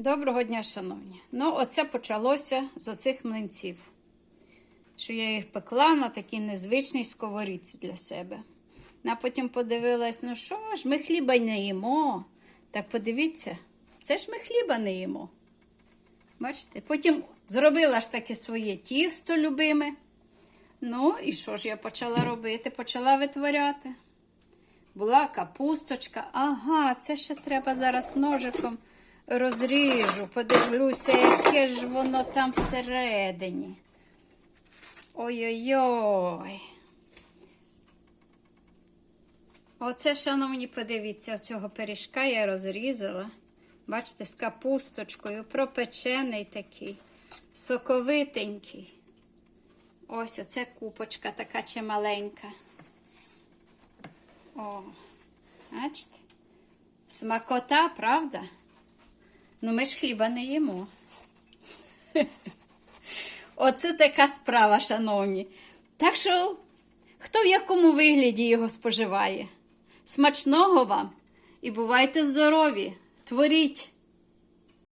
Доброго дня, шановні. Ну, оце почалося з оцих млинців. Що я їх пекла на такій незвичній сковорідці для себе. А потім подивилась, ну що ж, ми хліба й не їмо. Так подивіться, це ж ми хліба не їмо. Бачите? Потім зробила ж таке своє тісто любиме. Ну, і що ж я почала робити? Почала витворяти. Була капусточка. Ага, це ще треба зараз ножиком розріжу, подивлюся, яке ж воно там всередині. Ой-ой-ой. Оце, шановні, подивіться, цього пиріжка я розрізала. Бачите, з капусточкою, пропечений такий, соковитенький. Ось оце купочка така чималенька. О, бачите? Смакота, правда? Ну, ми ж хліба не їмо. Оце така справа, шановні. Так що, хто в якому вигляді його споживає? Смачного вам і бувайте здорові! Творіть!